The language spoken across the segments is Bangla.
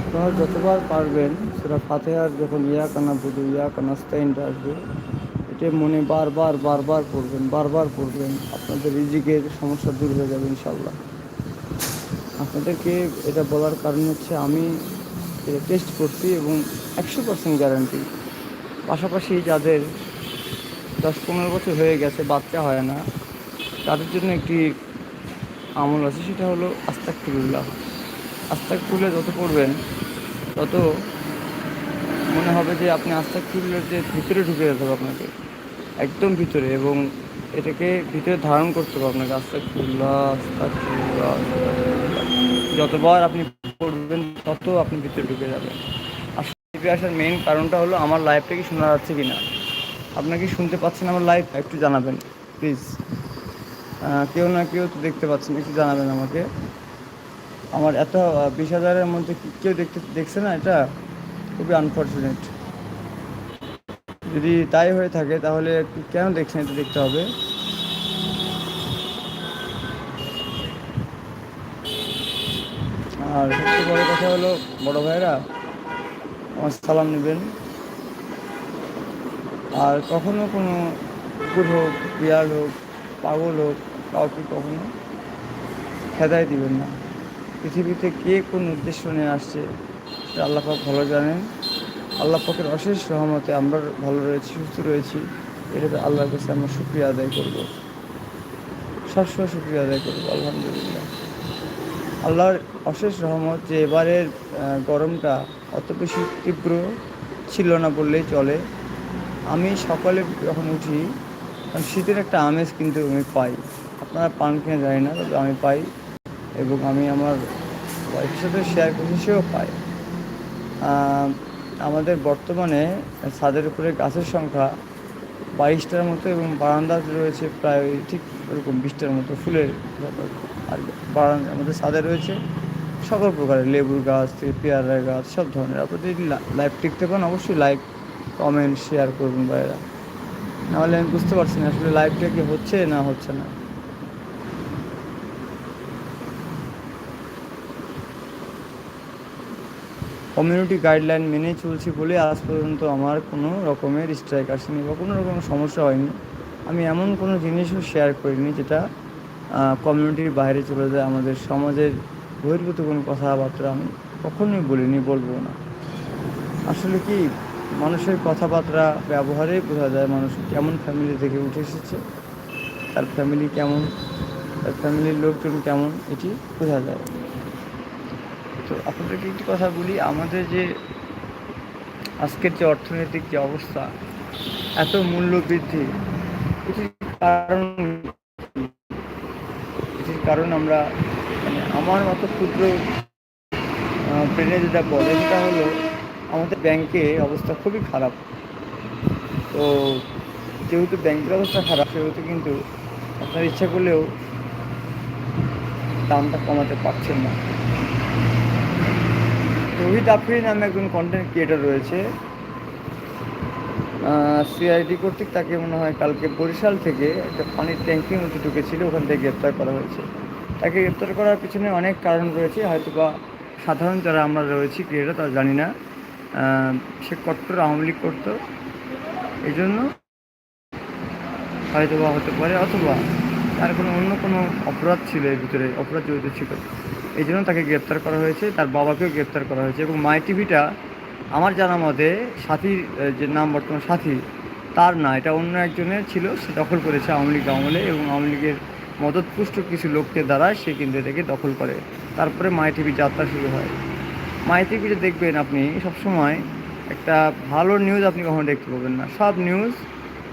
আপনারা যতবার পারবেন সেটা ফাতেহার যখন ইয়াকা নাবুদু ইয়াকা নাস্তাইনটা আসবে, এটা মনে বারবার বারবার পড়বেন বারবার পড়বেন। আপনাদের রিজিকের সমস্যা দূর হয়ে যাবে ইনশাল্লাহ আপনাদেরকে এটা বলার কারণ হচ্ছে আমি এটা টেস্ট করছি এবং একশো পার্সেন্ট গ্যারান্টি পাশাপাশি যাদের দশ পনেরো বছর হয়ে গেছে, বাচ্চা হয় না, তাদের জন্য একটি আমল আছে, সেটা হলো আস্তাকফিরুল্লাহ আস্তাকফিরুল্লাহ যত পড়বেন, তত মনে হবে যে আপনি আস্তাকফিরুল্লাহ যে ভিতরে ঢুকে যেতে হবে আপনাকে। একদম ভিতরে এবং এটাকে ভিতরে ধারণ করতে হবে আপনাকে। আস্তাকফিরুল্লাহ আস্তাকফিরুল্লাহ। যতবার আপনি পড়বেন, তত আপনি ভিতরে ঢুকে যাবেন। আসলে আসার মেইন কারণটা হলো আমার লাইফটা কি শোনা যাচ্ছে কি না আপনারা কি শুনতে পাচ্ছেন আমার লাইভ একটু জানাবেন প্লিজ কেউ না কেউ তো দেখতে পাচ্ছেন, একটু জানাবেন আমাকে। আমার এত বিশ হাজারের মধ্যে কেউ দেখতে, দেখছে না এটা? খুবই আনফর্চুনেট যদি তাই হয়ে থাকে, তাহলে কেন দেখছেন এটা দেখতে হবে? আর সবচেয়ে বড় কথা হলো, বড় ভাইরা আমার সালাম নেবেন। আর কখনো কোনো কুকুর হোক, বিড়াল হোক, পাগল হোক কাউকে কখনো খেদায় দিবেন না। পৃথিবীতে কে কোন উদ্দেশ্য নিয়ে আসছে সেটা আল্লাহ পাক ভালো জানেন। আল্লাহ পাকের অশেষ সহমতে আমরা ভালো রয়েছি, সুস্থ রয়েছি। এটাতে আল্লাহর কাছে আমরা শুক্রিয়া আদায় করব। সবসময় শুক্রিয়া আদায় করব, আলহামদুলিল্লাহ। আল্লাহর অশেষ রহমত যে এবারের গরমটা অত বেশি তীব্র ছিল না বললেই চলে। আমি সকালে যখন উঠি শীতের একটা আমেজ কিন্তু আমি পাই। আপনারা পান কিনা জানি না, তবে আমি পাই এবং আমি আমার ওয়াইফের সাথে শেয়ার করছি, সেও পাই আমাদের বর্তমানে ছাদের উপরে গাছের সংখ্যা বাইশটার মতো এবং বারান্দা রয়েছে প্রায় ঠিক ওরকম বিশটার মতো ফুলের। আর বারান্দা আমাদের ছাদে রয়েছে সকল প্রকারের লেবুর গাছ, থেকে পেয়ারার গাছ, সব ধরনের। আপনি যদি লাইভ টিকতে পারেন অবশ্যই লাইক কমেন্ট শেয়ার করবেন বাইরা নাহলে আমি বুঝতে পারছি না আসলে লাইভটা কি হচ্ছে না হচ্ছে না। কমিউনিটি গাইডলাইন মেনে চলছি বলে আজ পর্যন্ত আমার কোনো রকমের স্ট্রাইক আসেনি বা কোনো রকম সমস্যা হয়নি। আমি এমন কোনো জিনিসও শেয়ার করিনি যেটা কমিউনিটির বাইরে চলে যায়, আমাদের সমাজের বহির্ভূত কোনো কথাবার্তা আমি কখনোই বলিনি, বলব না। আসলে কি, মানুষের কথাবার্তা ব্যবহারেই বোঝা যায় মানুষ কেমন ফ্যামিলি থেকে উঠে এসেছে, তার ফ্যামিলি কেমন, তার ফ্যামিলির লোকজন কেমন, এটি বোঝা যায়। তো আপনাদেরকে একটি কথা বলি, আমাদের যে আজকের যে অর্থনৈতিক যে অবস্থা, এত মূল্য বৃদ্ধি এটির কারণ? এটির কারণ আমরা মানে আমার মতো ক্ষুদ্র ব্রেনে যেটা বলে, সেটা হলো আমাদের ব্যাংকে অবস্থা খুবই খারাপ তো যেহেতু ব্যাংকের অবস্থা খারাপ, সেহেতু কিন্তু আপনার ইচ্ছা করলেও দামটা কমাতে পারছেন না রোহিত আফরি নামে একজন কন্টেন্ট ক্রিয়েটার রয়েছে। সিআইডি কর্তৃক তাকে মনে হয় কালকে বরিশাল থেকে একটা পানির ট্যাঙ্কির মধ্যে ঢুকেছিল, ওখান থেকে গ্রেপ্তার করা হয়েছে। তাকে গ্রেপ্তার করার পিছনে অনেক কারণ রয়েছে হয়তো বা সাধারণ যারা আমরা রয়েছি ক্রিয়েটার তারা জানি না। সে কট্টর আওয়ামী লীগ করতো এই জন্য হয়তো বা হতে পারে, অথবা তার কোনো অন্য কোনো অপরাধ ছিল এর ভিতরে, অপরাধ জড়িত ছিল। এই জন্য তাকে গ্রেপ্তার করা হয়েছে, তার বাবাকেও গ্রেপ্তার করা হয়েছে এবং মাই টিভিটা আমার জানা মতে সাথীর যে নাম বর্তমান সাথী, তার না, এটা অন্য একজনের ছিল, সে দখল করেছে আওয়ামী লীগ আমলে এবং আওয়ামী লীগের মদতপুষ্ট কিছু লোককে দ্বারা সে কিন্তু এটাকে দখল করে। তারপরে মাই টিভি যাত্রা শুরু হয়। মাই টিভিতে দেখবেন আপনি, সবসময় একটা ভালো নিউজ আপনি কখনো দেখতে পাবেন না। সব নিউজ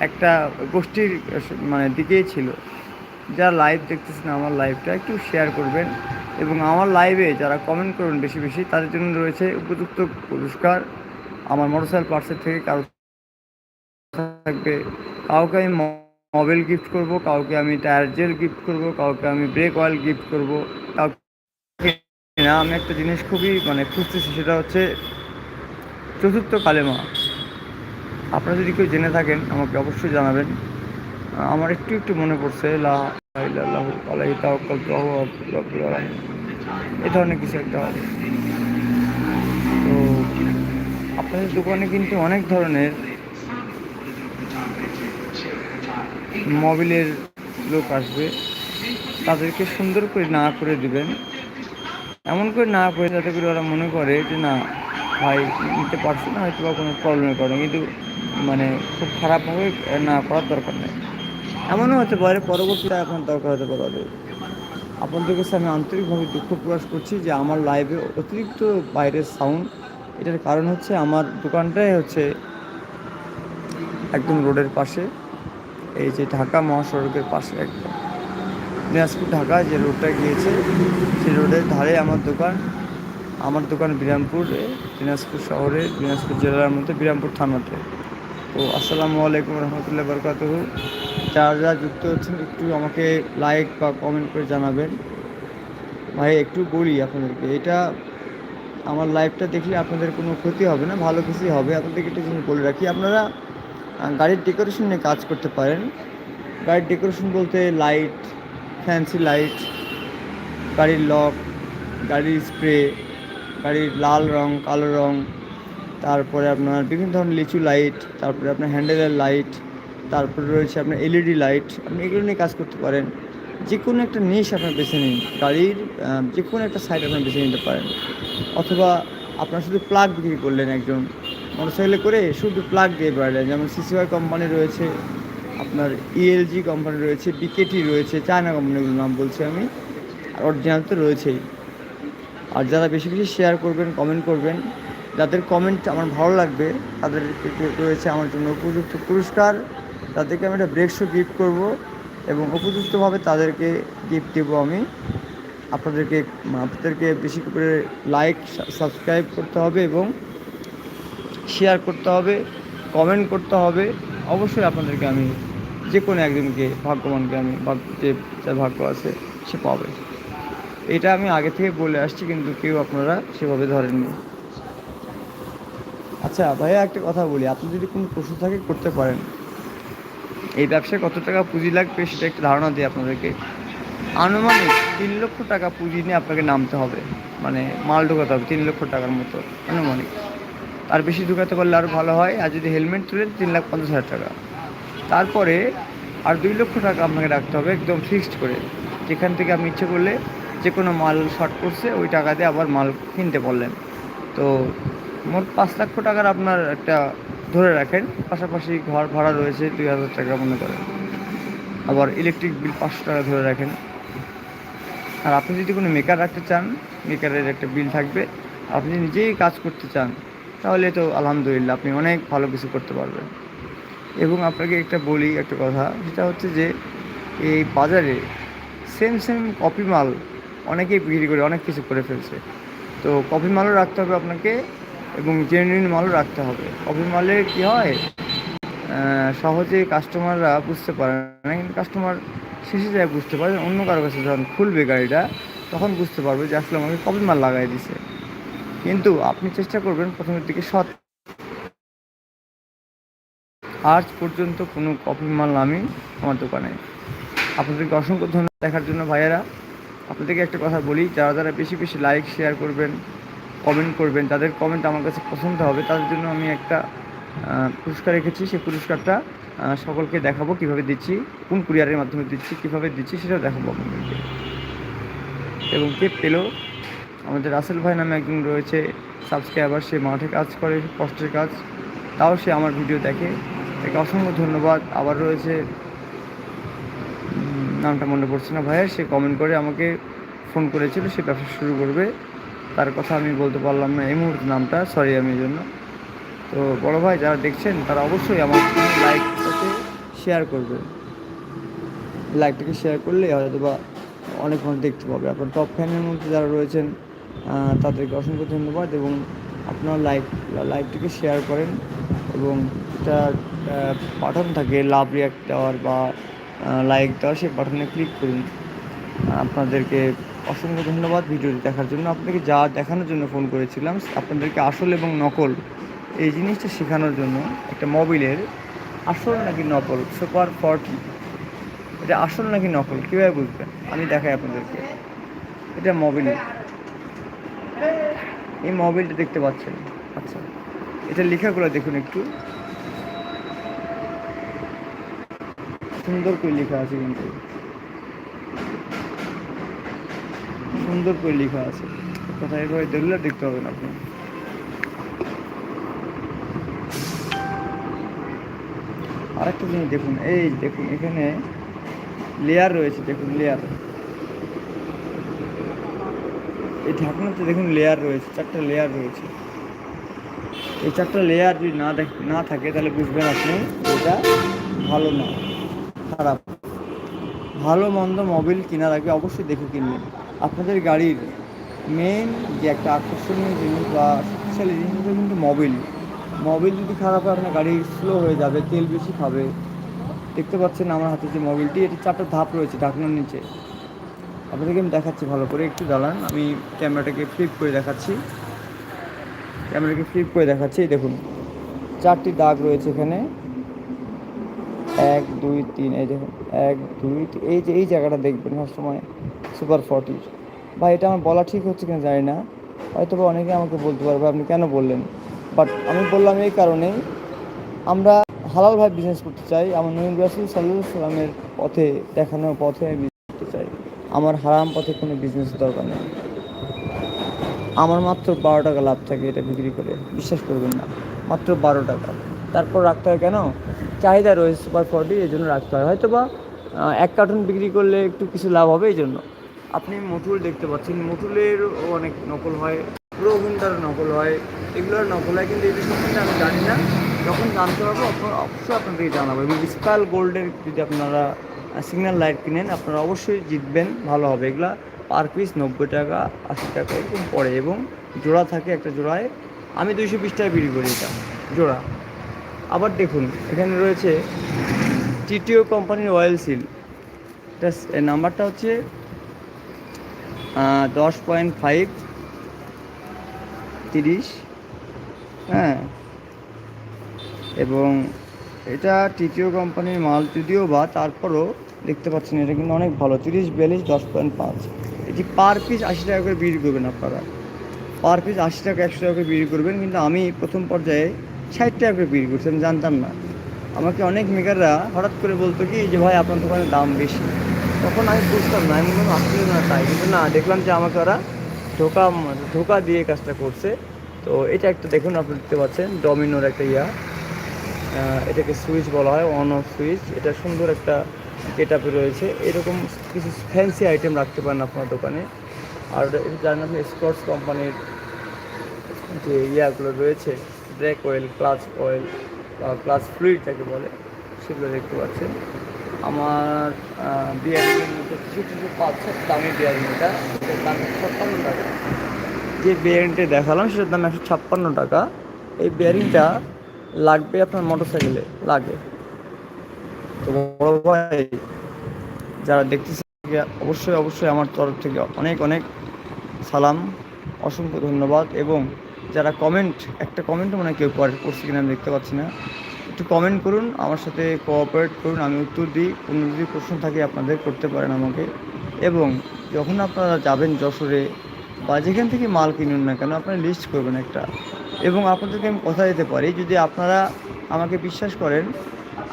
একটা গোষ্ঠীর মানে দিকেই ছিল। যারা লাইভ দেখতেছেন আমার লাইভটা একটু শেয়ার করবেন। এবং আমার লাইভে যারা কমেন্ট করবেন বেশি বেশি, তাদের জন্য রয়েছে উপযুক্ত পুরস্কার। আমার মোটরসাইকেল পার্সেল থেকে কারও থাকবে। কাউকে আমি মোবাইল গিফট করব, কাউকে আমি টায়ার জেল গিফট করব, কাউকে আমি ব্রেক অয়েল গিফট করব, কাউকে না। আমি একটা জিনিস খুবই মানে খুঁজতেছি, সেটা হচ্ছে চতুর্থ কালেমা আপনারা যদি কেউ জেনে থাকেন, আমাকে অবশ্যই জানাবেন। আমার একটু একটু মনে পড়ছে, লা এই ধরনের কিছু একটা হবে। তো আপনাদের দোকানে কিন্তু অনেক ধরনের মোবিলের লোক আসবে। তাদেরকে সুন্দর করে না করে দিবেন। এমন করে না করে যাতে করে ওরা মনে করে যে, না, ভাই, নিতে পারছে না হয়তো বা কোনো প্রবলেমের কারণে। কিন্তু মানে খুব খারাপভাবে না করার দরকার নেই। এমনও হতে পারে পরবর্তীতে এখন দরকার হতে পারে আপনাদের কাছে আমি আন্তরিকভাবে দুঃখ প্রকাশ করছি যে আমার লাইভে অতিরিক্ত বাইরের সাউন্ড এটার কারণ হচ্ছে আমার দোকানটাই হচ্ছে একদম রোডের পাশে, এই যে ঢাকা মহাসড়কের পাশে একদম। দিনাজপুর ঢাকা যে রোডটা গিয়েছে, সেই রোডের ধারে আমার দোকান আমার দোকান বিরামপুরে, দিনাজপুর শহরে, দিনাজপুর জেলার মধ্যে বিরামপুর থানাতে। তো আসসালামু আলাইকুম রহমতুল্লাহ বরকাত যারা যারা যুক্ত হচ্ছেন একটু আমাকে লাইক বা কমেন্ট করে জানাবেন। ভাই, একটু বলি আপনাদেরকে, এটা আমার লাইভটা দেখলে আপনাদের কোনো ক্ষতি হবে না, ভালো কিছুই হবে। আপনাদেরকে একটা জিনিস বলে রাখি, আপনারা গাড়ির ডেকোরেশন নিয়ে কাজ করতে পারেন। গাড়ির ডেকোরেশন বলতে লাইট ফ্যান্সি লাইট গাড়ির লক গাড়ির স্প্রে গাড়ির লাল রং, কালো রং তারপরে আপনার বিভিন্ন ধরনের লিচু লাইট তারপরে আপনার হ্যান্ডেলের লাইট তারপরে রয়েছে আপনার এলইডি লাইট আপনি এগুলো নিয়ে কাজ করতে পারেন। যে কোনো একটা নিশ আপনার বেছে নিন, গাড়ির যে কোনো একটা সাইড আপনার বেছে নিতে পারেন। অথবা আপনার শুধু প্লাগ বিক্রি করলেন একজন মোটরসাইকেলে করে শুধু প্লাগ দিয়ে বেড়ালেন। যেমন সিসিআই কোম্পানি রয়েছে, আপনার ইএলজি কোম্পানি রয়েছে বিকেটি রয়েছে চায়না কোম্পানিগুলোর নাম বলছি আমি, আর অরিজিনাল তো রয়েছেই। আর যারা বেশি বেশি শেয়ার করবেন কমেন্ট করবেন যাদের কমেন্ট আমার ভালো লাগবে, তাদের রয়েছে আমার জন্য উপযুক্ত পুরস্কার। তাদেরকে আমি একটা ব্রেকশো গিফট করব এবং উপযুক্তভাবে তাদেরকে গিফট দেবো আমি। আপনাদেরকে আপনাদেরকে বেশি করে লাইক সাবস্ক্রাইব করতে হবে এবং শেয়ার করতে হবে কমেন্ট করতে হবে। অবশ্যই আপনাদেরকে আমি যে কোনো একজনকে, ভাগ্যবানকে আমি যে যার ভাগ্য আছে সে পাবে। এটা আমি আগে থেকে বলে আসছি, কিন্তু কেউ আপনারা সেভাবে ধরেননি। আচ্ছা ভাইয়া একটা কথা বলি। আপনি যদি কোনো প্রশ্ন থাকে করতে পারেন। এই ব্যবসায় কত টাকা পুঁজি লাগবে সেটা একটা ধারণা দিই আপনাদেরকে। আনুমানিক তিন লক্ষ টাকা পুঁজি নিয়ে আপনাকে নামতে হবে। মানে মাল ঢোকাতে হবে তিন লক্ষ টাকার মতো, আনুমানিক। আর বেশি ঢোকাতে পারলে আরও ভালো হয়। আর যদি হেলমেট তুলেন তিন লাখ পঞ্চাশ হাজার টাকা। তারপরে আর দুই লক্ষ টাকা আপনাকে রাখতে হবে একদম ফিক্সড করে। যেখান থেকে আপনি ইচ্ছে করলে যে কোনো মাল শর্ট করছে, ওই টাকা দিয়ে আবার মাল কিনতে পারলেন। তো মোট পাঁচ লক্ষ টাকার আপনার একটা ধরে রাখেন। পাশাপাশি ঘর ভাড়া রয়েছে দুই হাজার টাকা মনে করেন। আবার ইলেকট্রিক বিল পাঁচশো টাকা ধরে রাখেন। আর আপনি যদি কোনো মেকার রাখতে চান মেকারের একটা বিল থাকবে। আপনি নিজেই কাজ করতে চান, তাহলে তো আলহামদুলিল্লাহ আপনি অনেক ভালো কিছু করতে পারবেন। এবং আপনাকে একটা বলি, একটা কথা, সেটা হচ্ছে যে এই বাজারে সেম সেম কপি মাল অনেকেই বিক্রি করে, অনেক কিছু করে ফেলছে। তো কপি মালও রাখতে হবে আপনাকে এবং জেনুইন মালও রাখতে হবে। কপি মালে কী হয় সহজে কাস্টমাররা বুঝতে পারে না। কিন্তু কাস্টমার শেষে যায় বুঝতে পারে, অন্য কারও কাছে যখন খুলবে গাড়িটা, তখন বুঝতে পারবে যে আসলে আমাকে কপি মাল লাগাই দিছে। কিন্তু আপনি চেষ্টা করবেন প্রথমের দিকে সৎ। আজ পর্যন্ত কোনো কপি মাল আমি আমার দোকানে আপনাদেরকে অসংখ্য ধন্যবাদ দেখার জন্য ভাইয়েরা। আপনাদেরকে একটা কথা বলি, যারা যারা বেশি বেশি লাইক শেয়ার করবেন কমেন্ট করবেন। তাদের কমেন্ট আমার কাছে পছন্দ হবে। তাদের জন্য আমি একটা পুরস্কার রেখেছি। সেই পুরস্কারটা সকলকে দেখাবো কীভাবে দিচ্ছি, কোন কুরিয়ারের মাধ্যমে দিচ্ছি, কীভাবে দিচ্ছি সেটা দেখাবো আপনাদেরকে। এবং কে পেল? আমাদের রাসেল ভাই নামে একজন রয়েছে সাবস্ক্রাইবার সে মাঠে কাজ করে, কষ্টের কাজ। তাও সে আমার ভিডিও দেখে। তাকে অসংখ্য ধন্যবাদ। আবার রয়েছে নামটা মনে পড়ছে না ভাইয়ের সে কমেন্ট করে আমাকে ফোন করেছিল। সে ব্যবসা শুরু করবে। তার কথা আমি বলতে পারলাম না, এই মুহূর্তে নামটা সরি আমি জন্য। তো বড় ভাই, যারা দেখছেন, তারা অবশ্যই আমার লাইকটাকে শেয়ার করবে। লাইকটাকে শেয়ার করলে হয়তো বা অনেক মানুষ দেখতে পাবে। আপনার টপ ফ্যানের মধ্যে যারা রয়েছেন তাদেরকে অসংখ্য ধন্যবাদ এবং আপনার লাইক লাইকটিকে শেয়ার করেন এবং এটা বাটন থাকে লাভ রিয়াক্ট দেওয়ার বা লাইক দেওয়ার, সেই বাটনে ক্লিক করুন। আপনাদেরকে অসংখ্য ধন্যবাদ ভিডিওটি দেখার জন্য। আপনাকে যা দেখানোর জন্য ফোন করেছিলাম, আপনাদেরকে আসল এবং নকল এই জিনিসটা শেখানোর জন্য একটা মোবিলের আসল নাকি নকল, সুপার ফর্টি এটা আসল নাকি নকল, কীভাবে বুঝবেন? আমি দেখাই আপনাদেরকে। এটা মোবিল। এই মোবিলটা দেখতে পাচ্ছেন? আচ্ছা এটা লেখাগুলো দেখুন একটু। সুন্দর করে লেখা আছে কিন্তু। সুন্দর করে লেখা আছে। কথা এভাবে দেখলে দেখতে পাবেন আপনি। আরেকটা জিনিস দেখুন, এই দেখুন, এখানে লেয়ার রয়েছে, দেখুন লেয়ার এই ঢাকনাতে দেখুন লেয়ার রয়েছে, চারটা লেয়ার রয়েছে। এই চারটা লেয়ার যদি না দেখ, না থাকে, তাহলে বুঝবেন আপনি এটা ভালো না। খারাপ। ভালো মন্দ মোবিল কেনার আগে অবশ্যই দেখে কিনবেন। আপনাদের গাড়ির মেন যে একটা আকর্ষণীয় জিনিস বা শক্তিশালী জিনিস হচ্ছে কিন্তু মোবিল মোবিল যদি খারাপ হয়, আপনার গাড়ি স্লো হয়ে যাবে, তেল বেশি খাবে। দেখতে পাচ্ছেন আমার হাতে যে মোবিলটি এটি চারটা ধাপ রয়েছে ঢাকনার নিচে। আপনাদেরকে আমি দেখাচ্ছি ভালো করে, একটু দাঁড়ান। আমি ক্যামেরাটাকে ফ্লিপ করে দেখাচ্ছি। ক্যামেরাকে ফ্লিপ করে দেখাচ্ছি দেখুন। চারটি দাগ রয়েছে এখানে। এক, দুই, তিন, এই দেখুন। এক, দুই এই যে, এই জায়গাটা দেখবেন সবসময়। সুপার ফর্টির বা এটা আমার বলা ঠিক হচ্ছে কিনা জানি না। হয়তো বা অনেকে আমাকে বলতে পারবে, আপনি কেন বললেন? বাট আমি বললাম এই কারণেই, আমরা হালালভাবে বিজনেস করতে চাই। আমার নবীন রাসুল সাল্লাহ সাল্লামের পথে, দেখানোর পথে আমি বিজনেস করতে চাই। আমার হারাম পথে কোনো বিজনেস দরকার নেই। আমার মাত্র বারো টাকা লাভ থাকে এটা বিক্রি করে। বিশ্বাস করবেন না, মাত্র বারো টাকা। তারপর রাখতে হয় কেন? চাহিদা রয়েছে সুপার ফর্টি এই জন্য রাখতে হয়। হয়তো বা এক কার্টুন বিক্রি করলে একটু কিছু লাভ হবে এই জন্য আপনি মটুল দেখতে পাচ্ছেন। মটুলের অনেক নকল হয় রোহিন্দার নকল হয়, এগুলোর নকল হয়, কিন্তু এগুলো সম্বন্ধে আমি জানি না। যখন জানতে পারব অবশ্যই আপনাদেরকে জানাব। এবং স্কাল গোল্ডের যদি আপনারা সিগন্যাল লাইট কিনেন, আপনারা অবশ্যই জিতবেন, ভালো হবে। এগুলা পার পিস নব্বই টাকা, আশি টাকা এরকম পড়ে এবং জোড়া থাকে একটা জোড়ায়। আমি দুইশো বিশ টাকা বিক্রি করি এটা, জোড়া। আবার দেখুন, এখানে রয়েছে টিটিও কোম্পানির অয়েল সিল। এটা নাম্বারটা হচ্ছে দশ পয়েন্ট ফাইভ তিরিশ হ্যাঁ। এবং এটা তৃতীয় কোম্পানির মাল যদিও বা তারপরও দেখতে পাচ্ছেন এটা কিন্তু অনেক ভালো, তিরিশ, বিয়াল্লিশ, দশ পয়েন্ট পাঁচ। এটি পার পিস আশি টাকা করে বিক্রি করবেন আপনারা। পার পিস আশি টাকা, একশো টাকা করে বিক্রি করবেন, কিন্তু আমি প্রথম পর্যায়ে ষাট টাকা করে বিক্রি করছি, আমি জানতাম না। আমাকে অনেক মেকাররা হঠাৎ করে বলতো কি, যে ভাই আপনার দোকানে দাম বেশি। তখন আমি বুঝতাম না, আমি বললাম আসলে না তাই। কিন্তু না, দেখলাম যে আমাকে ওরা ধোকা ধোকা দিয়ে কাজটা করছে। তো এটা একটা দেখুন, আপনি দেখতে পাচ্ছেন, ডমিনোর একটা ইয়া। এটাকে সুইচ বলা হয়, অন অফ সুইচ। এটা সুন্দর একটা গেট আপে রয়েছে। এরকম কিছু ফ্যান্সি আইটেম রাখতে পারেন আপনার দোকানে। আর জানেন আপনি স্পোর্টস কোম্পানির যে ইয়াগুলো রয়েছে brake oil, clutch oil clutch fluid যাকে বলে, সেগুলো দেখতে পাচ্ছেন। আমার বিয়ারিংয়ের মধ্যে কিছু কিছু পাচ্ছে, দামি বিয়ারিং ছাপ্পান্ন টাকা। যে বিয়ারিংটা দেখালাম, সেটার দাম একশো ছাপ্পান্ন টাকা। এই বিয়ারিংটা লাগবে আপনার মোটর সাইকেলে লাগে। তো বড় ভাই, যারা দেখতেছে অবশ্যই অবশ্যই আমার তরফ থেকে অনেক অনেক সালাম, অসংখ্য ধন্যবাদ। এবং যারা কমেন্ট একটা কমেন্ট মনে কেউ করে, করছে কিনা আমি দেখতে পাচ্ছি না। একটু কমেন্ট করুন, আমার সাথে কোঅপারেট করুন, আমি উত্তর দিই, কোনো যদি প্রশ্ন থাকে আপনাদের করতে পারেন আমাকে। এবং যখন আপনারা যাবেন যশোরে বা যেখান থেকে মাল কিনুন না কেন, আপনারা লিস্ট করবেন একটা। এবং আপনাদেরকে আমি কথা দিতে পারি, যদি আপনারা আমাকে বিশ্বাস করেন,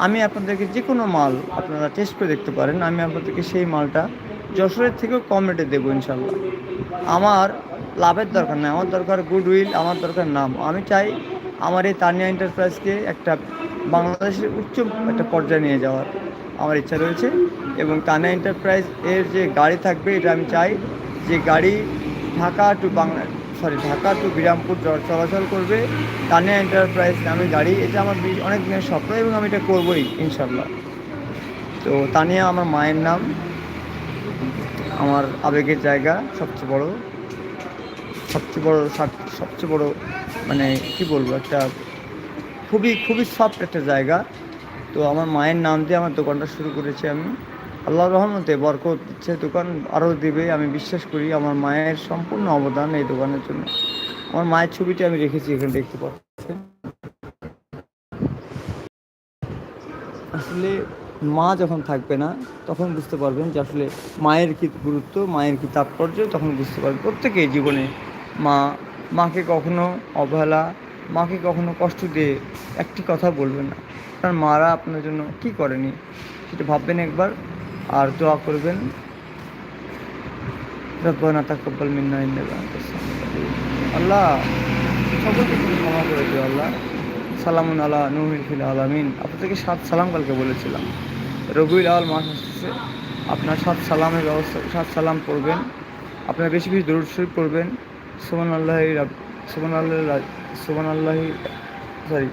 আমি আপনাদেরকে যে কোনো মাল আপনারা টেস্ট করে দেখতে পারেন, আমি আপনাদেরকে সেই মালটা যশোরের থেকেও কম রেটে দেবো ইনশাল্লাহ আমার লাভের দরকার নেই, আমার দরকার গুডউইল আমার দরকার নাম। আমি চাই আমার এই তানিয়া এন্টারপ্রাইজকে একটা বাংলাদেশের উচ্চ একটা পর্যায়ে নিয়ে যাওয়ার আমার ইচ্ছা রয়েছে এবং তানিয়া এন্টারপ্রাইজ এর যে গাড়ি থাকবে, এটা আমি চাই যে গাড়ি Dhaka to Bangla sorry Dhaka to Birampur চলাচল করবে। তানিয়া এন্টারপ্রাইজ নামে গাড়ি, এটা আমার অনেক দিনের স্বপ্ন এবং আমি এটা করবোই ইনশাল্লাহ তো তানিয়া আমার মায়ের নাম, আমার আবেগের জায়গা সবচেয়ে বড়। সবচেয়ে বড় সবচেয়ে বড় মানে কি বলব, একটা খুবই খুবই সফট একটা জায়গা। তো আমার মায়ের নাম দিয়ে আমার দোকানটা শুরু করেছি আমি। আল্লাহ রহমতে বরকত দিচ্ছে, দোকান আরও দেবে। আমি বিশ্বাস করি আমার মায়ের সম্পূর্ণ অবদান এই দোকানের জন্য। আমার মায়ের ছবিটি আমি রেখেছি এখানে দেখতে পাচ্ছেন। আসলে মা যখন থাকবে না, তখন বুঝতে পারবেন যে আসলে মায়ের কী গুরুত্ব, মায়ের কী তাৎপর্য, তখন বুঝতে পারবেন প্রত্যেকেই জীবনে মা, মাকে কখনো অবহেলা, মাকে কখনো কষ্ট দিয়ে একটি কথা বলবেন না। কারণ মারা আপনার জন্য কী করেনি? সেটা ভাববেন একবার আর দোয়া করবেন। রব্বানা তাকাব্বাল মিন্না ইন্নাকা আল্লাহ, সকলকে তুমি ক্ষমা করে দিও আল্লাহ। সালামুন আলা নুহিল ফিল আলামিন। আপনাদেরকে সাত সালাম কালকে বলেছিলাম। রবিউল আওয়াল মাস আসছে আপনার সাত সালামের ব্যবস্থা, সাত সালাম পড়বেন। আপনার বেশি বেশি দরুদ শরীফ পড়বেন। সুবান আল্লাহ সুবান আল্লাহ সুবান আল্লাহ সরি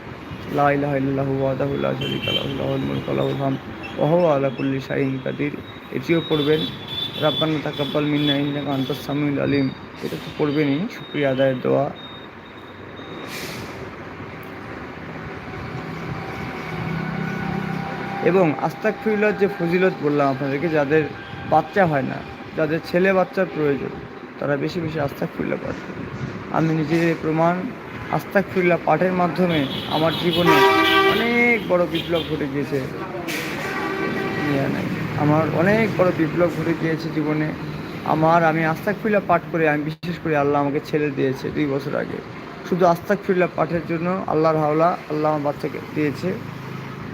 লা ইলাহা ইল্লাল্লাহু ওয়াহদাহু লা শারীকা লাহু, লাহুল মুলকু ওয়া লাহুল হামদ, ওয়া হুয়া আলা কুল্লি শাইইন কাদির। এটিও পড়বেন। রাব্বানা তাকাব্বাল মিন্না, ইন্নাকা আনতাস সামিউল আলিম। এটা তো পড়বেনই, শুকরিয়া আদায়ের দোয়া। এবং আস্তাক ফিরুল্লার যে ফজিলত বললাম আপনাদেরকে, যাদের বাচ্চা হয় না, যাদের ছেলে বাচ্চার প্রয়োজন তারা বেশি বেশি আস্তাক ফিরুল্লা পাঠ আমি নিজের প্রমাণ আস্তাক ফিরুল্লা পাঠের মাধ্যমে আমার জীবনে অনেক বড় বিপ্লব ঘটে গিয়েছে। আমার অনেক বড় বিপ্লব ঘটে গিয়েছে জীবনে। আমার আমি আস্তাক ফিরুল্লা পাঠ করে, আমি বিশেষ করে আল্লাহ আমাকে ছেড়ে দিয়েছে দুই বছর আগে। শুধু আস্তাক ফিরুল্লা পাঠের জন্য আল্লাহর হাওলা আল্লাহ আমার বাচ্চাকে দিয়েছে।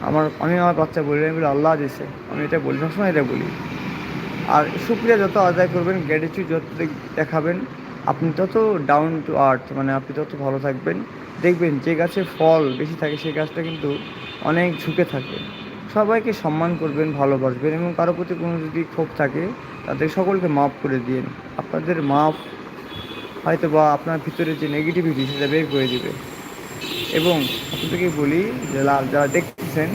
আমার, আমি আমার বাচ্চা বলি, আমি বলি, আল্লাহ দিয়েছে। আমি এটা বলি, সবসময় এটা বলি। আর সুক্রিয়া যত আদায় করবেন গ্র্যাটিটিউড যত দেখাবেন, আপনি তত ডাউন টু আর্থ মানে আপনি তত ভালো থাকবেন। দেখবেন যে গাছে ফল বেশি থাকে, সেই গাছটা কিন্তু অনেক ঝুঁকে থাকে। সবাইকে সম্মান করবেন, ভালোবাসবেন এবং কারও প্রতি কোনো যদি ক্ষোভ থাকে, তাদের সকলকে মাফ করে দিন। আপনাদের মাফ হয়তো বা আপনার ভিতরে যে নেগেটিভিটি সেটা বের করে দেবে। এবং আপনাদেরকে বলি যে লা- যারা দেখতেছেন,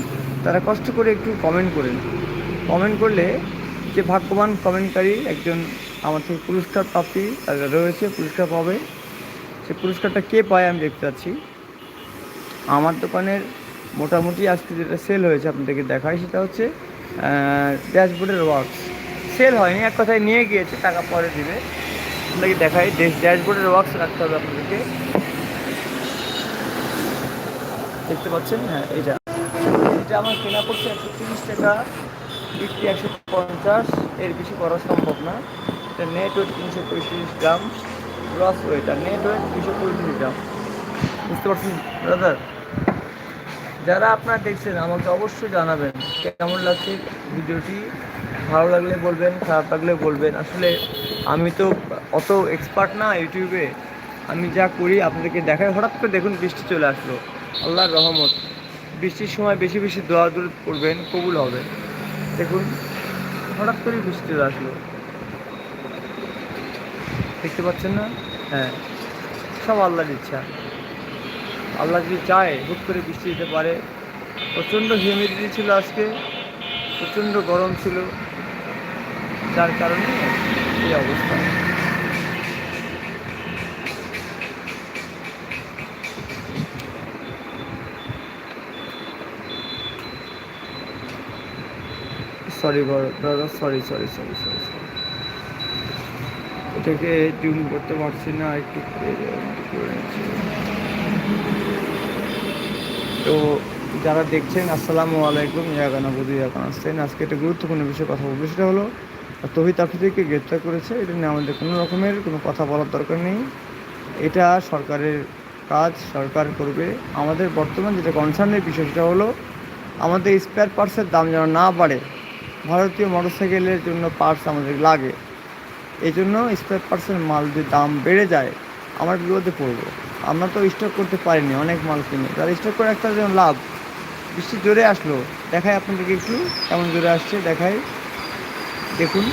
তারা কষ্ট করে একটু কমেন্ট করেন। কমেন্ট করলে যে ভাগ্যবান কমেন্টকারী একজন আমার থেকে পুরস্কার প্রাপ্তি রয়েছে, পুরস্কার পাবে। সে পুরস্কারটা কে পায় আমি দেখতে পাচ্ছি। আমার দোকানের মোটামুটি আজকে যেটা সেল হয়েছে আপনাদেরকে দেখাই, সেটা হচ্ছে ড্যাশবোর্ডের ওয়ার্কস সেল হয়নি, এক কথায় নিয়ে গিয়েছে, টাকা পরে দিবে। আপনাকে দেখাই ড্যাশবোর্ডের ওয়ার্কস রাখতে হবে আপনাদেরকে। দেখতে পাচ্ছেন? হ্যাঁ এটা এটা আমার কেনা পড়ছে একশো টাকা। বিক্রি একশো পঞ্চাশ এর বেশি করা সম্ভব না। এটা নেট ওয়েট তিনশো পঁয়ত্রিশ গ্রাম গ্রস ওয়েট আর নেট ওয়েট দুশো পঁয়ত্রিশ গ্রাম। বুঝতে পারছেন? ব্রাদার যারা আপনারা দেখছেন, আমাকে অবশ্যই জানাবেন কেমন লাগছে ভিডিওটি। ভালো লাগলে বলবেন, খারাপ লাগলে বলবেন। আসলে আমি তো অত এক্সপার্ট না ইউটিউবে। আমি যা করি আপনাদেরকে দেখাই, হঠাৎ করে দেখুন বৃষ্টি চলে আসলো। আল্লাহর রহমত। বৃষ্টির সময় বেশি বেশি দোয়া দূর করবেন, কবুল হবে দেখুন, হঠাৎ করে বৃষ্টি আসলো। দেখতে পাচ্ছেন না? হ্যাঁ সব আল্লাহর ইচ্ছা। আল্লাহ যদি চায়, হুট করে বৃষ্টি দিতে পারে। প্রচণ্ড হিউমিডিটি ছিল আজকে, প্রচণ্ড গরম ছিল। যার কারণে এই অবস্থা। Sorry brother sorry sorry sorry sorry sorry এটাকে টিউন করতে পারছি না, একটু তো যারা দেখছেন, আসসালামু আলাইকুম ইয়াগানা বুধু ইয়াগান আসছেন আজকে একটা গুরুত্বপূর্ণ বিষয়ে কথা বলব। সেটা হলো, তহিদ আফ্রিদিকে গ্রেপ্তার করেছে, এটা নিয়ে আমাদের কোনো রকমের কোনো কথা বলার দরকার নেই। এটা সরকারের কাজ, সরকার করবে। আমাদের বর্তমান যেটা কনসার্নের বিষয় সেটা হলো, আমাদের স্পেয়ার পার্টসের দাম যেন না বাড়ে ভারতীয় মোটরসাইকেলের জন্য পার্টস আমাদের লাগে। এই জন্য স্পেয়ার পার্টসের মাল যদি দাম বেড়ে যায়, আমরা বিপদে পড়ব আমরা তো স্টক করতে পারিনি, অনেক মাল কিনে। যারা স্টক করে একটা যেমন লাভ। বৃষ্টি জোরে আসলো, দেখাই আপনাদেরকে একটু, কেমন জোরে আসছে, দেখাই। দেখুন।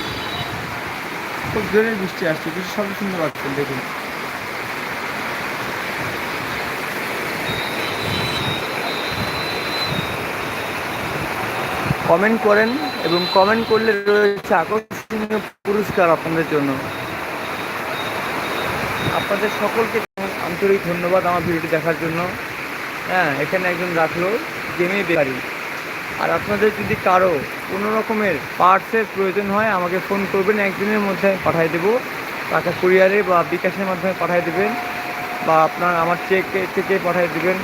খুব জোরে বৃষ্টি আসছে, বৃষ্টি সব সুন্দর পাচ্ছেন, দেখুন। কমেন্ট করেন। এবং কমেন্ট করলে রয়েছে আকর্ষণীয় পুরস্কার আপনাদের জন্য। আপনাদের সকলকে আন্তরিক ধন্যবাদ আমার ভিডিওটি দেখার জন্য। হ্যাঁ এখানে একজন রাখল গেমে বেকারি আর আপনাদের যদি কারও কোনো রকমের পার্টসের প্রয়োজন হয়, আমাকে ফোন করবেন, একদিনের মধ্যে পাঠিয়ে দেবো। টাকা কুরিয়ারে বা বিকাশের মাধ্যমে পাঠিয়ে দেবেন বা আপনার, আমার চেকে থেকে পাঠিয়ে দেবেন।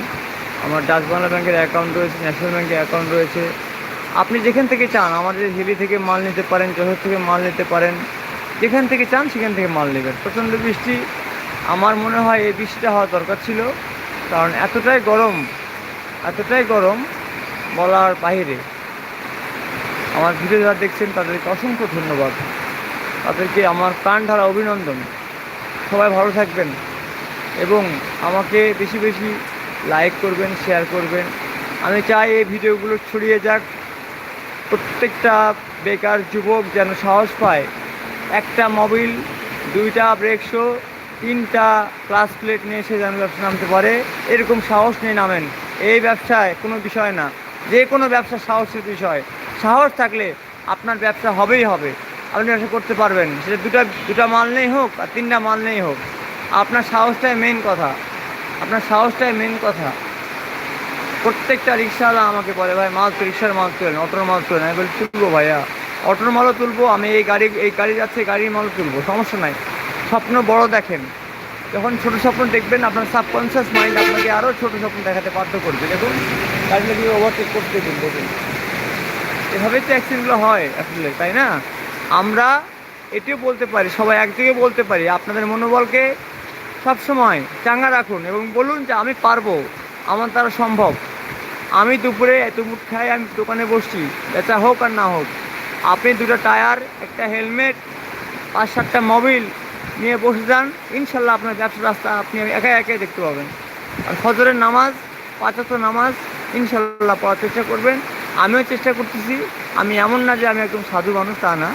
আমার ডাচ বাংলা ব্যাংকের অ্যাকাউন্ট রয়েছে ন্যাশনাল ব্যাংকের অ্যাকাউন্ট রয়েছে। আপনি যেখান থেকে চান, আমাদের হিলি থেকে মাল নিতে পারেন যশোর থেকে মাল নিতে পারেন, যেখান থেকে চান সেখান থেকে মাল নেবেন। প্রচণ্ড বৃষ্টি, আমার মনে হয় এই বৃষ্টিটা হওয়া দরকার ছিল, কারণ এতটাই গরম এতটাই গরম বলার বাইরে। আমার ভিডিও যারা দেখছেন, তাদেরকে অসংখ্য ধন্যবাদ। তাদেরকে আমার প্রাণ ধারা অভিনন্দন। সবাই ভালো থাকবেন এবং আমাকে বেশি বেশি লাইক করবেন শেয়ার করবেন। আমি চাই এই ভিডিওগুলো ছড়িয়ে যাক। প্রত্যেকটা বেকার যুবক যেন সাহস পায়। একটা মোবিল, দুইটা ব্রেক শো, তিনটা ক্লাস প্লেট নিয়ে সে যেন ব্যবসা নামতে পারে, এরকম সাহস নিয়ে নামেন। এই ব্যবসায় কোনো বিষয় না। যে কোনো ব্যবসা সাহসের বিষয়। সাহস থাকলে আপনার ব্যবসা হবেই হবে। আপনি ব্যবসা করতে পারবেন। সেটা দুটা দুটা মাল নেই হোক আর তিনটা মাল নেই হোক। আপনার সাহসটাই মেন কথা। আপনার সাহসটাই মেন কথা। প্রত্যেকটা রিক্সাওয়ালা আমাকে বলে, ভাই, মাল রিক্সার মাল তোলেন অটোর মাল তোলেন আমি বলি তুলবো ভাইয়া, অটোর মালও তুলবো, আমি এই গাড়ি এই গাড়ি যাচ্ছে গাড়ির মালও তুলবো, সমস্যা নাই। স্বপ্ন বড় দেখেন। যখন ছোট স্বপ্ন দেখবেন, আপনার সাবকনসিয়াস মাইন্ড আপনাকে আরও ছোট স্বপ্ন দেখাতে বাধ্য করবে। দেখুন, গাড়ি লাগিয়ে ওভারটেক করতে দিন, দেখুন। এভাবেই তো অ্যাক্সিডেন্টগুলো হয় আসলে, তাই না? আমরা এটিও বলতে পারি, সবাই একদিকে বলতে পারি, আপনাদের মনোবলকে সবসময় চাঙ্গা রাখুন এবং বলুন যে, আমি পারব, আমার দ্বারা সম্ভব। আমি দুপুরে এত মুখ খাই, আমি দোকানে বসছি। বেচা হোক আর না হোক, আপনি দুটো টায়ার, একটা হেলমেট, পাঁচ সাতটা মোবিল নিয়ে বসে যান। ইনশাল্লাহ আপনার ব্যবসা রাস্তা আপনি একা একাই দেখতে পাবেন। আর ফজরের নামাজ পাঁচাত্ত নামাজ, ইনশাল্লাহ পড়ার চেষ্টা করবেন। আমিও চেষ্টা করতেছি। আমি এমন না যে আমি একদম সাধু মানুষ, তা না।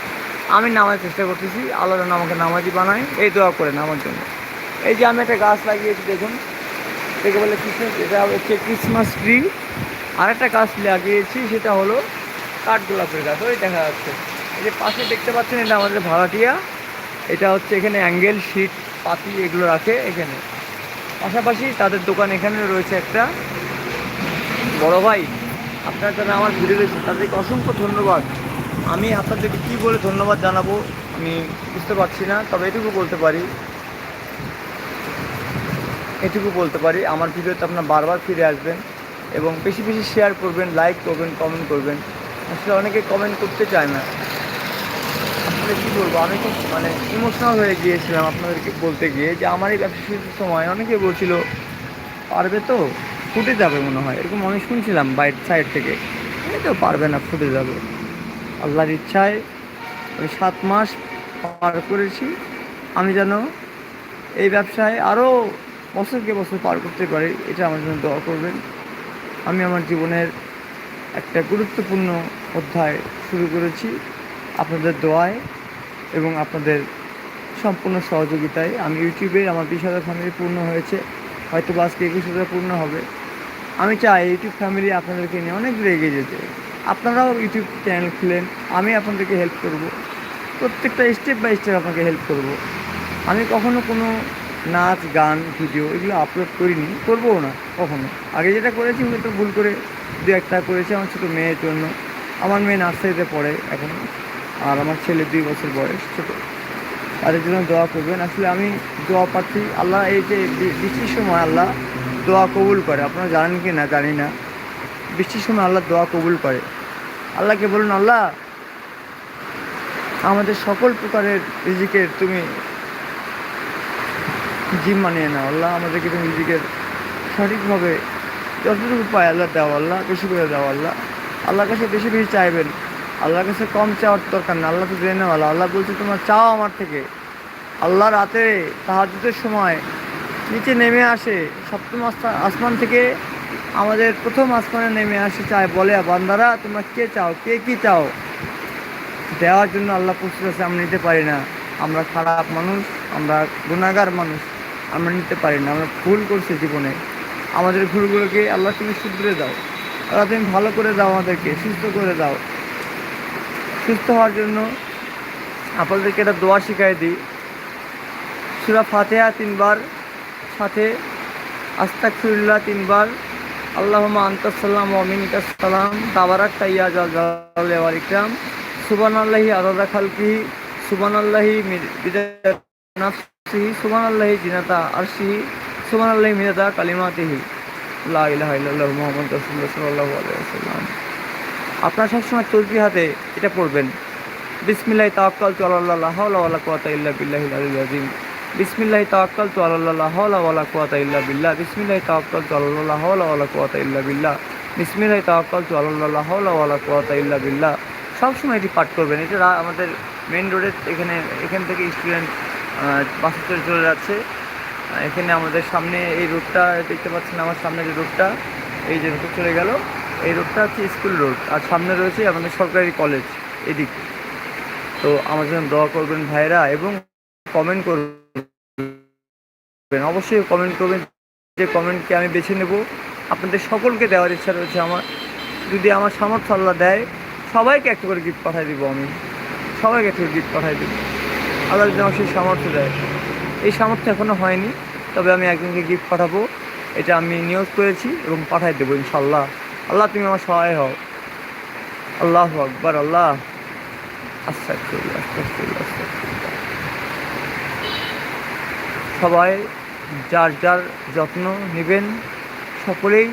আমি নামাজ চেষ্টা করতেছি। আল্লাহ আমাকে নামাজি বানায়। এই দোয়া করেন আমার জন্য। এই যে আমি একটা গাছ লাগিয়েছি, দেখুন। দেখে বলে ক্রিসমাস এটা হচ্ছে ক্রিসমাস ট্রি আর একটা গাছ লাগিয়েছি, সেটা হলো কাঠগোলাপের গাছ। ওই দেখা যাচ্ছে। এই যে পাশে দেখতে পাচ্ছেন, এটা আমাদের ভাড়াটিয়া। এটা হচ্ছে এখানে অ্যাঙ্গেল শিট, পাতি এগুলো রাখে এখানে। পাশাপাশি তাদের দোকান এখানে রয়েছে একটা। বড় ভাই, আপনার যারা আমার ভিডিও দেখছেন তাদেরকে অসংখ্য ধন্যবাদ। আমি আপনাদেরকে কী বলে ধন্যবাদ জানাব, আমি বুঝতে পারছি না, তবে এটুকু বলতে পারি। এটুকু বলতে পারি, আমার ভিডিওতে আপনার বারবার ফিরে আসবেন। এবং বেশি বেশি শেয়ার করবেন লাইক করবেন কমেন্ট করবেন। আসলে অনেকে কমেন্ট করতে চায় না। আসলে কী বলব, আমি খুব মানে ইমোশনাল হয়ে গিয়েছিলাম আপনাদেরকে বলতে গিয়ে যে আমার এই ব্যবসা শুরুর সময় অনেকে বলছিল, পারবে তো? ফুটে যাবে মনে হয়। এরকম অনেক শুনছিলাম বাইর সাইড থেকে। এই তো পারবে না, ফুটে যাবে। আল্লাহর ইচ্ছায় ওই সাত মাস পার করেছি। আমি যেন এই ব্যবসায় আরও বছরকে বছর পার করতে পারি, এটা আমার জন্য দোয়া করবেন। আমি আমার জীবনের একটা গুরুত্বপূর্ণ অধ্যায় শুরু করেছি আপনাদের দোয়ায় এবং আপনাদের সম্পূর্ণ সহযোগিতায়। আমি ইউটিউবে আমার বিশ হাজার ফ্যামিলি পূর্ণ হয়েছে হয়তো বা আজকে একুশ হাজার পূর্ণ হবে। আমি চাই ইউটিউব ফ্যামিলি আপনাদেরকে নিয়ে অনেক দূরে এগিয়ে যেতে। আপনারাও ইউটিউব চ্যানেল খুলেন, আমি আপনাদেরকে হেল্প করব। প্রত্যেকটা স্টেপ বাই স্টেপ আপনাকে হেল্প করব। আমি কখনো কোনো নাচ, গান, ভিডিও এগুলো আপলোড করিনি, করবও না, কখনো। আগে যেটা করেছি হয়তো ভুল করে দু একটা করেছি আমার ছোটো মেয়ের জন্য। আমার মেয়ে নার্সারিতে পড়ে এখন, আর আমার ছেলে দুই বছর বয়স, ছোটো। তাদের জন্য দোয়া করবেন। আসলে আমি দোয়া পাচ্ছি, আল্লাহ এই যে বৃষ্টির সময় আল্লাহ দোয়া কবুল করে। আপনারা জানেন কি না, জানি না। বৃষ্টির সময় আল্লাহ দোয়া কবুল করে। আল্লাহকে বলুন, আল্লাহ, আমাদের সকল প্রকারের রিজিকের তুমি জিম মানিয়ে নাও, আল্লাহ আমাদেরকে তুমি নিজেকে সঠিকভাবে যতটুকু পায় আল্লাহ দাও, আল্লাহ বেশি করে দাও, আল্লাহ। আল্লাহর কাছে বেশি বেশি চাইবেন। আল্লাহর কাছে কম চাওয়ার দরকার না, আল্লাহ তো জেনে আল্লাহ আল্লাহ বলছে, তোমার চাও আমার থেকে। আল্লাহ রাতে তাহাজুদের সময় নিচে নেমে আসে, সপ্তম আসমান থেকে আমাদের প্রথম আসমানে নেমে আসে, চায়, বলে বান্দারা, তোমরা কে চাও? কে কি চাও? দেওয়ার জন্য আল্লাহ প্রস্তুত আছে, আমরা নিতে পারি না। আমরা খারাপ মানুষ, আমরা গুণাগার মানুষ। আমরা নিতে পারি না, আমরা ভুল করছি জীবনে। আমাদের ভুলগুলোকে আল্লাহ তুমি শুধরে দাও। আল্লাহ তুমি ভালো করে দাও আমাদেরকে, সুস্থ করে দাও। সুস্থ হওয়ার জন্য আপনাদেরকে একটা দোয়া শিখাই দিই। সুরা ফাতেহা তিনবার, সাথে আস্তাকফিরুল্লাহ তিনবার আল্লাহমা আন্তাসাল্লাম সালাম তাবারাক তাইয়া জাল ইকরাম। সুবান আল্লাহি আদাদা খালকি সুবান আল্লাহি আল্লাহি জিনাতা সুবান আল্লাহি ওয়াসাল্লাম। আপনারা সবসময় তসবি হাতে এটা পড়বেন। বিসমিল্লাহ তাওয়াক্কাল তু আল্লাহ হাওলা ওয়ালা ইল্লা বিসমিল্লাহ তু আল্লাহ হাওলা ইল্লা বিল্লাহ। বিসমিল্লাহ তাওয়াক্কাল তু আল্লাহ হাওলা ইল্লা বিল্লাহ। বিসমিল্লাহ তাওয়াক্কাল তু আল্লাহ হাওলা ইল্লা বিল্লাহ। সবসময় এটি পাঠ করবেন। এটা আমাদের মেন রোডের এখানে এখান থেকে স্টুডেন্ট বাসে চলে চলে যাচ্ছে। এখানে আমাদের সামনে এই রোডটা দেখতে পাচ্ছেন আমার সামনে যে রোডটা এই যে রোডটা চলে গেল। এই রোডটা হচ্ছে স্কুল রোড আর সামনে রয়েছে আমাদের সরকারি কলেজ এদিক। তো আমার জন্য দোয়া করবেন ভাইরা এবং কমেন্ট করবেন। অবশ্যই কমেন্ট করবেন যে কমেন্টকে আমি বেছে নেব। আপনাদের সকলকে দেওয়ার ইচ্ছা রয়েছে আমার। যদি আমার সামর্থ্য আল্লাহ দেয়, সবাইকে একটা করে গিফট পাঠিয়ে দিব আমি। সবাইকে একটা গিফট পাঠিয়ে দেবো। আল্লাহ যদি আমার সেই সামর্থ্য দেয়। এই সামর্থ্য এখনও হয়নি, তবে আমি একজনকে গিফট পাঠাবো। এটা আমি নিয়োগ করেছি এবং পাঠাই দেবো ইনশাল্লাহ আল্লাহ তুমি আমার সহায় হও। আল্লাহ আকবর, আল্লাহ। আস্তাগফিরুল্লাহ। সবাই যার যার যত্ন নেবেন, সকলেই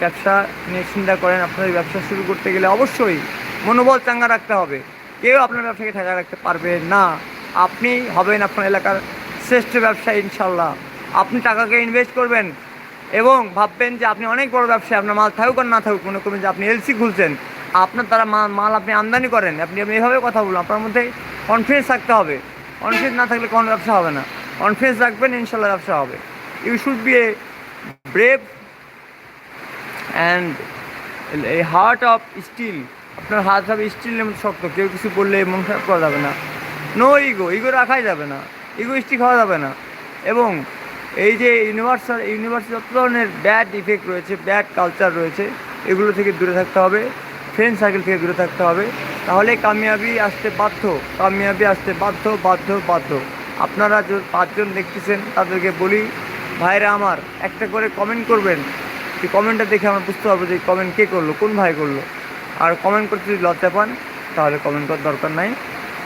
ব্যবসা নিয়ে চিন্তা করেন, আপনাদের ব্যবসা শুরু করতে গেলে অবশ্যই মনোবল চাঙ্গা রাখতে হবে। কেউ আপনার ব্যবসাকে ঠেকা রাখতে পারবে না। আপনি হবেন আপনার এলাকার শ্রেষ্ঠ ব্যবসায়ী, ইনশাল্লাহ। আপনি টাকাকে ইনভেস্ট করবেন এবং ভাববেন যে আপনি অনেক বড় ব্যবসায়ী, আপনার মাল থাকুক আর না থাকুক, মনে করবেন যে আপনি এলসি খুলছেন। আপনার দ্বারা মাল মাল আপনি আমদানি করেন। আপনি এভাবে কথা বলুন আপনার মধ্যে কনফিডেন্স থাকতে হবে। কনফিডেন্স না থাকলে কোনো ব্যবসা হবে না। কনফিডেন্স রাখবেন, ইনশাল্লাহ ব্যবসা হবে। You should be a brave and a heart of steel আপনার হাত হবে স্টিলের মতো শক্ত। কেউ কিছু বললে মন খারাপ করা যাবে না। নো ইগো ইগো রাখাই যাবে না ইগোইস্টিক হওয়া যাবে না। এবং এই যে ইউনিভার্সাল ইউনিভার্সিটি যত ধরনের ব্যাড ইফেক্ট রয়েছে ব্যাড কালচার রয়েছে, এগুলো থেকে দূরে থাকতে হবে ফ্রেন্ড সার্কেল থেকে দূরে থাকতে হবে। তাহলে কামিয়াবি আসতে বাধ্য, কামিয়াবি আসতে বাধ্য বাধ্য বাধ্য। আপনারা যে, পাঁচজন দেখতেছেন, তাদেরকে বলি, ভাইরা আমার, একটা করে কমেন্ট করবেন। এই কমেন্টটা দেখে আমরা বুঝতে পারব যে কমেন্ট কে করল, কোন ভাই করল। আর কমেন্ট করতে যদি লজ্জা পান, তাহলে কমেন্ট করার দরকার নাই।